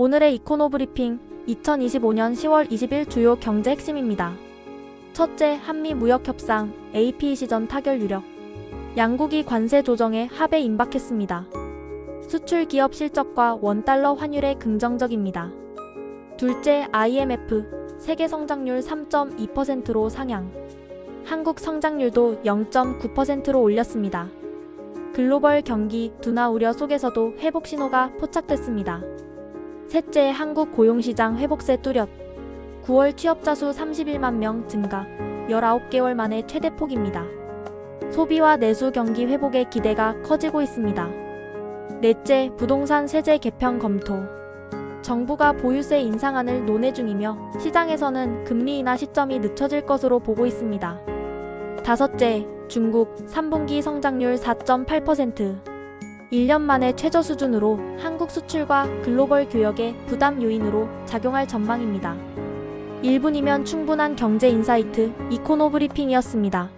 오늘의 이코노 브리핑 2025년 10월 20일 주요 경제 핵심입니다. 첫째, 한미 무역 협상 AP 시전 타결 유력. 양국이 관세 조정에 합에 임박했습니다. 수출 기업 실적과 원달러 환율에 긍정적입니다. 둘째, IMF 세계 성장률 3.2%로 상향. 한국 성장률도 0.9%로 올렸습니다. 글로벌 경기 둔화 우려 속에서도 회복 신호가 포착됐습니다. 셋째, 한국 고용시장 회복세 뚜렷. 9월 취업자 수 31만 명 증가. 19개월 만에 최대 폭입니다. 소비와 내수 경기 회복의 기대가 커지고 있습니다. 넷째, 부동산 세제 개편 검토. 정부가 보유세 인상안을 논의 중이며 시장에서는 금리 인하 시점이 늦춰질 것으로 보고 있습니다. 다섯째, 중국 3분기 성장률 4.8%. 1년 만에 최저 수준으로 한국 수출과 글로벌 교역의 부담 요인으로 작용할 전망입니다. 1분이면 충분한 경제 인사이트 이코노 브리핑이었습니다.